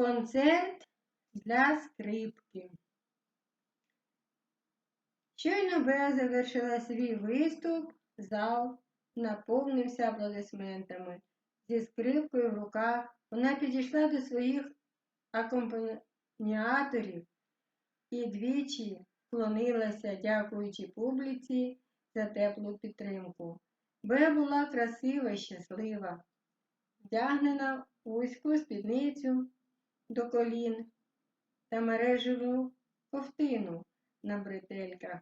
Концерт для скрипки. Щойно Беа завершила свій виступ, зал наповнився аплодисментами. Зі скрипкою в руках вона підійшла до своїх акомпаніаторів і двічі вклонилася, дякуючи публіці за теплу підтримку. Беа була красива і щаслива, вдягнена вузьку спідницю до колін та мережеву ковтину на бретельках.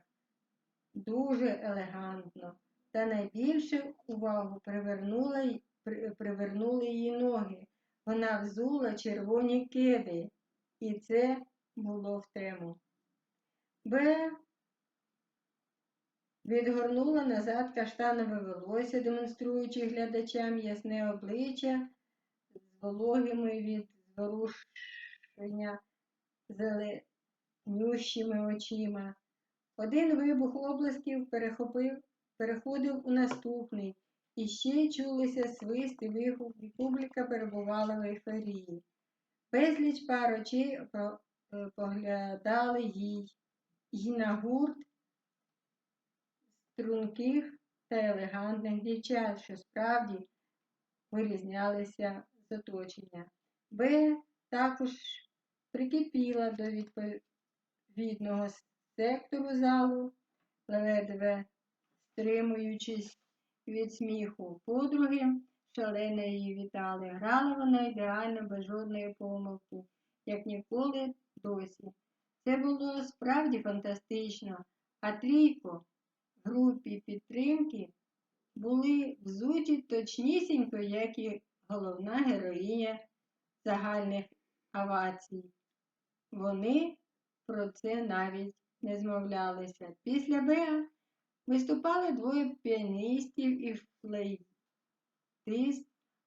Дуже елегантно, та найбільше увагу привернула, при- привернули її ноги. Вона взула червоні кеди, і це було в тему. Б відгорнула назад каштанове волосся, демонструючи глядачам ясне обличчя з вологими від зворушення зеленющими очима. Один вибух облисків перехопив, переходив у наступний, і ще чулися свист і вигук, і публіка перебувала в ейфорії. Безліч пар очей е, поглядали їй, і на гурт струнких та елегантних дівчат, що справді вирізнялися з оточення. Б також прикипіла до відповідного сектору залу, ледве стримуючись від сміху. Подруги шалено її вітали. Грала вона ідеально, без жодної помилки, як ніколи досі. Це було справді фантастично, а трійко в групі підтримки були взуті точнісінько, як і головна героїня загальних авацій. Вони про це навіть не змовлялися. Після Беа виступали двоє піаністів і флейтист,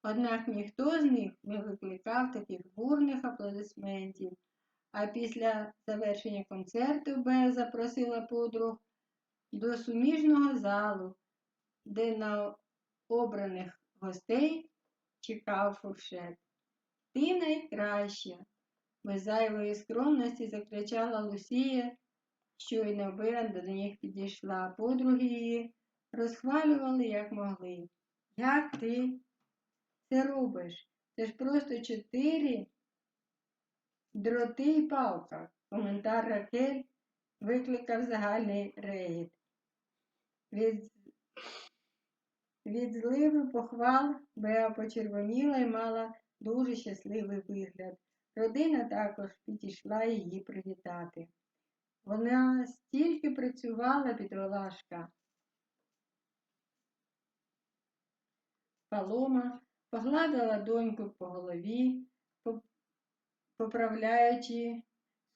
однак ніхто з них не викликав таких бурних аплодисментів. А після завершення концерту Беа запросила подруг до суміжного залу, де на обраних гостей чекав фуршет. Ти найкраща, без зайвої скромності закричала Лусія, щойно Беа до них підійшла. Подруги її розхвалювали, як могли. Як ти це робиш? Це ж просто чотири дроти й палка. Коментар Ракель викликав загальний регіт. Від, від зливи похвал Беа почервоніла і мала дуже щасливий вигляд. Родина також підійшла її привітати. Вона стільки працювала, бідолашка. Палома погладила доньку по голові, поправляючи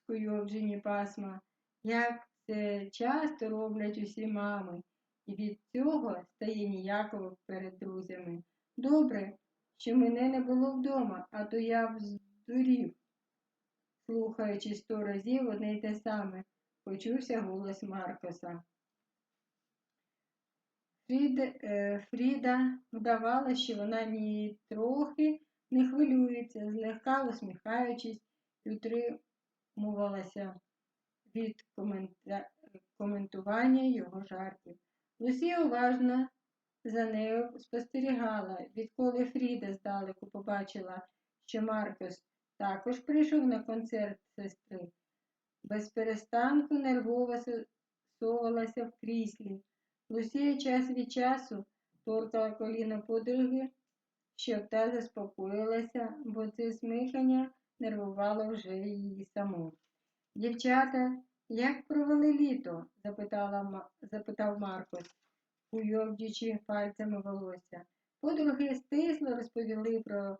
скуйовджені пасма, як це часто роблять усі мами, і від цього стає ніяково перед друзями. Добре, що мене не було вдома, а то я б здурів, слухаючи сто разів одне й те саме, почувся голос Маркоса. Фрід, е, Фріда вдавала, що вона ні трохи не хвилюється, злегка усміхаючись утримувалася від коментування його жартів. Лусія уважно за нею спостерігала, відколи Фріда здалеку побачила, що Маркос також прийшов на концерт сестри. Без перестанку нервово совалася в кріслі. Лусія час від часу торкала коліно подруги, щоб та заспокоїлася, бо це смикання нервувало вже її саму. Дівчата, як провели літо? запитав Маркос, куйовдячи пальцями волосся. Подруги стисло розповіли про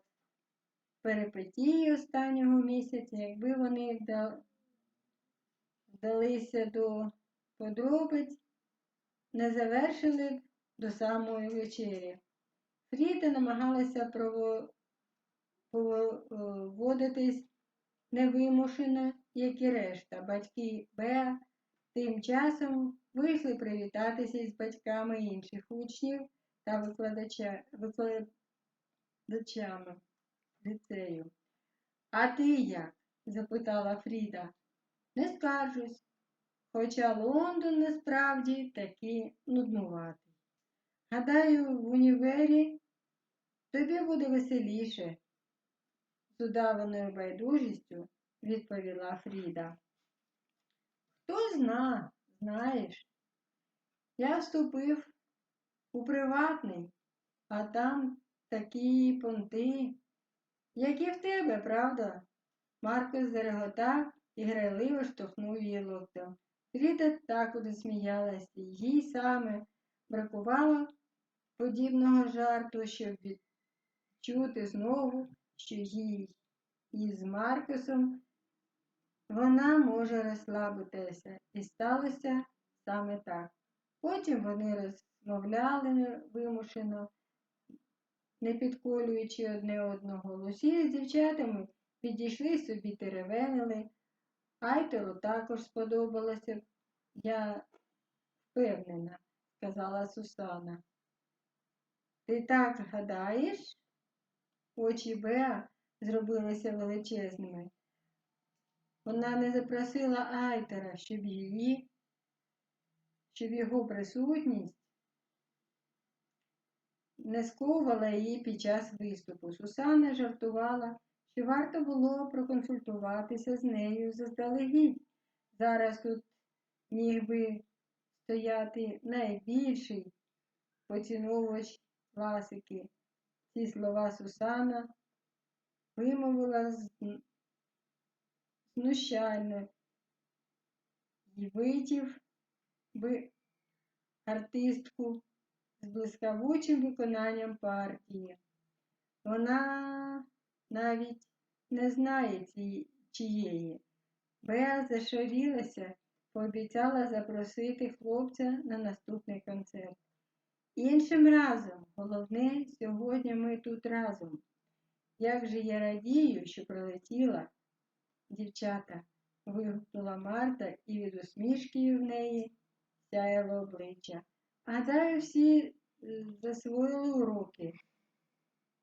перипетії останнього місяця, якби вони вдалися до подробиць, не завершили б до самої вечері. Фріда намагалася поводитись невимушено, як і решта. Батьки Беа тим часом вийшли привітатися із батьками інших учнів та викладача, викладачами ліцею. А ти як? запитала Фріда. Не скаржусь. Хоча Лондон насправді таки нуднуватий. Гадаю, в універі тобі буде веселіше, з удаваною байдужістю відповіла Фріда. Хто зна, знаєш, я вступив у приватний, а там такі понти, які в тебе, правда? Марко зареготав і грайливо штовхнув її локтем. Фріда так засміялася, їй саме бракувало подібного жарту, щоб відчути знову, що їй із Маркусом вона може розслабитися, і сталося саме так. Потім вони розмовляли вимушено, не підколюючи одне одного. Лусія з дівчатами підійшли собі теревенили. Айтеру також сподобалося, я впевнена, сказала Сусана. Ти так гадаєш? Очі Беа зробилися величезними. Вона не запросила Айтера, щоб її, щоб його присутність не сковувала її під час виступу. Сусана жартувала, що варто було проконсультуватися з нею заздалегідь. Зараз тут міг би стояти найбільший поціновувач класики. Ці слова Сусана вимовила з знущально і витів би артистку з блискавучим виконанням партії. Вона навіть не знає чиєї. Беа зашарілася, пообіцяла запросити хлопця на наступний концерт. Іншим разом, головне, сьогодні ми тут разом. Як же я радію, що прилетіла, дівчата, вигукнула Марта і від усмішки в неї сяяло обличчя. Гадаю, всі е, засвоїли уроки,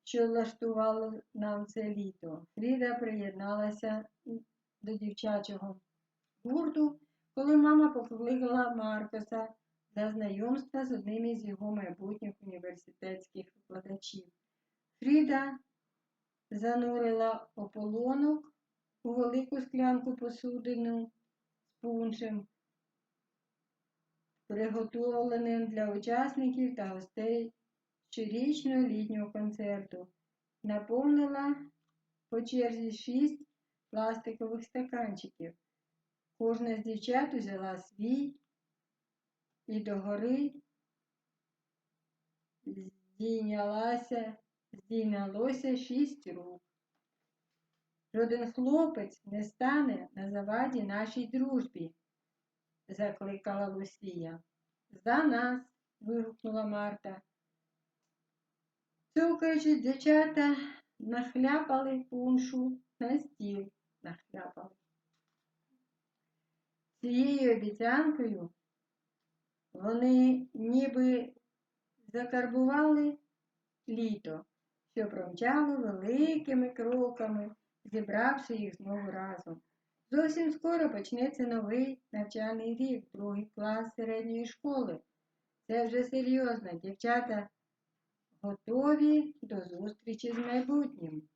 що влаштувало нам це літо. Фріда приєдналася до дівчачого гурту, коли мама покликала Маркоса для знайомства з одним із його майбутніх університетських викладачів. Фріда занурила ополонок у велику склянку посудину з пуншем, приготовленим для учасників та гостей щорічного літнього концерту. Наповнила по черзі шість пластикових стаканчиків. Кожна з дівчат взяла свій і догори здійнялося шість рук. Жоден хлопець не стане на заваді нашій дружбі, закликала Лусія. За нас. вигукнула Марта. Цукаючи, дівчата нахляпали пуншу на стіл, нахляпали. Цією обіцянкою вони ніби закарбували літо, що промчало великими кроками, зібравши їх знову разом. Зовсім скоро почнеться новий навчальний рік, другий клас середньої школи. Це вже серйозно, дівчата готові до зустрічі з майбутнім.